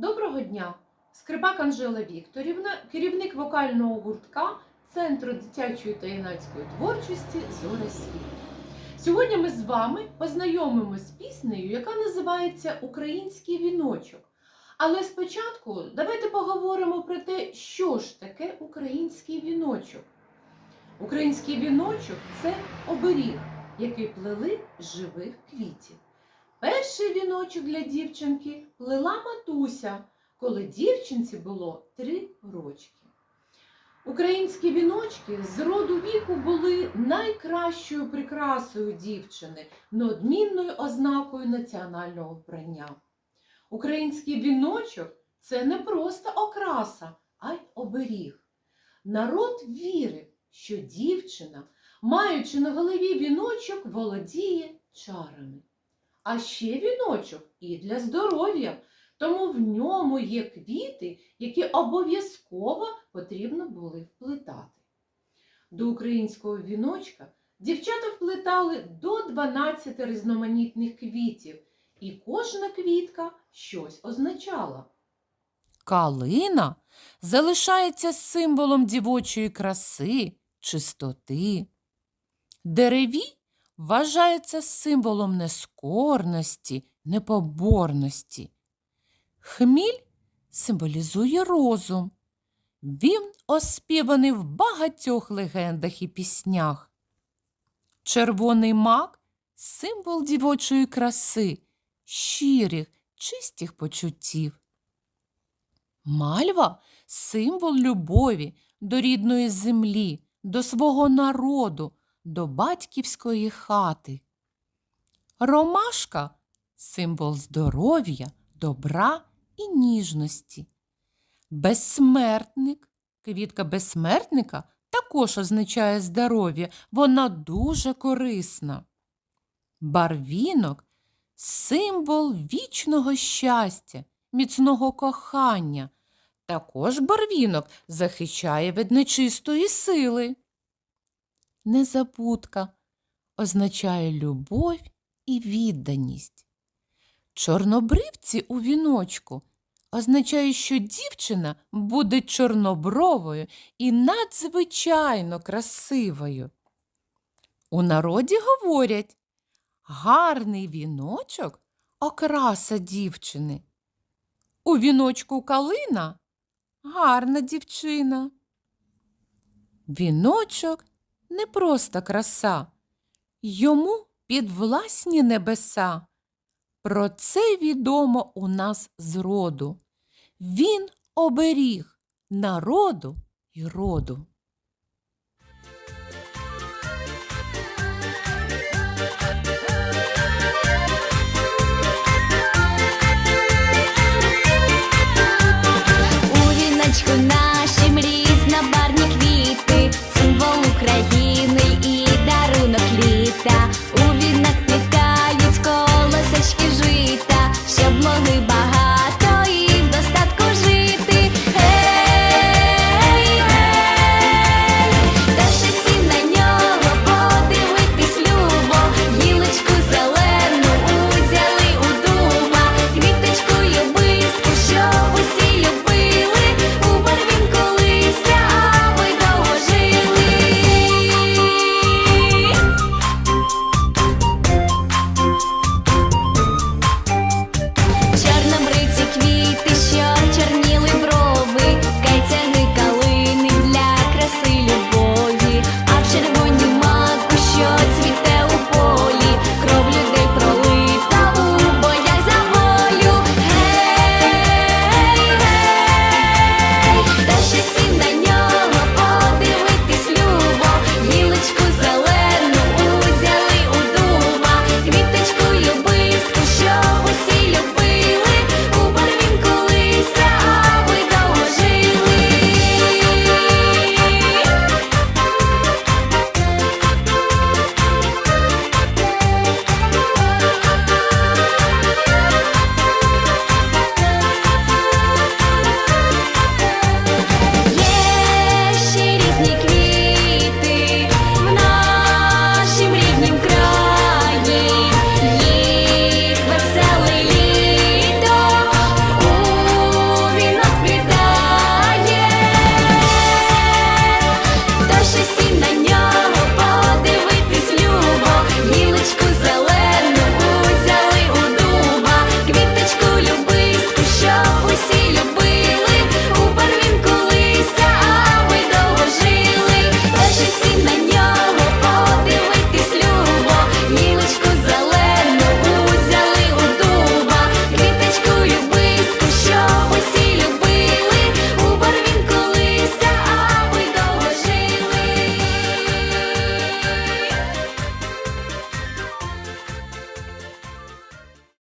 Доброго дня! Скрипак Анжела Вікторівна, керівник вокального гуртка Центру дитячої та юнацької творчості Зоря світу. Сьогодні ми з вами познайомимося з піснею, яка називається Український віночок. Але спочатку давайте поговоримо про те, що ж таке український віночок. Український віночок це оберіг, який плели з живих квітів. Перший віночок для дівчинки плела матуся, коли дівчинці було три рочки. Українські віночки з роду віку були найкращою прикрасою дівчини, неодмінною ознакою національного вбрання. Український віночок це не просто окраса, а й оберіг. Народ вірив, що дівчина, маючи на голові віночок, володіє чарами. А ще віночок і для здоров'я, тому в ньому є квіти, які обов'язково потрібно були вплетати. До українського віночка дівчата вплетали до 12 різноманітних квітів, і кожна квітка щось означала. Калина залишається символом дівочої краси, чистоти. Деревій вважається символом нескорності, непоборності. Хміль символізує розум. Він оспіваний в багатьох легендах і піснях. Червоний мак символ дівочої краси, щирих, чистих почуттів. Мальва символ любові до рідної землі, до свого народу, до батьківської хати. Ромашка символ здоров'я, добра і ніжності. Безсмертник, квітка безсмертника також означає здоров'я, вона дуже корисна. Барвінок символ вічного щастя, міцного кохання. Також барвінок захищає від нечистої сили. Незабудка означає любов і відданість. Чорнобривці у віночку означає, що дівчина буде чорнобровою і надзвичайно красивою. У народі говорять гарний віночок окраса дівчини. У віночку калина гарна дівчина. Віночок не просто краса, йому підвласні небеса. Про це відомо у нас з роду. Він оберіг народу і роду.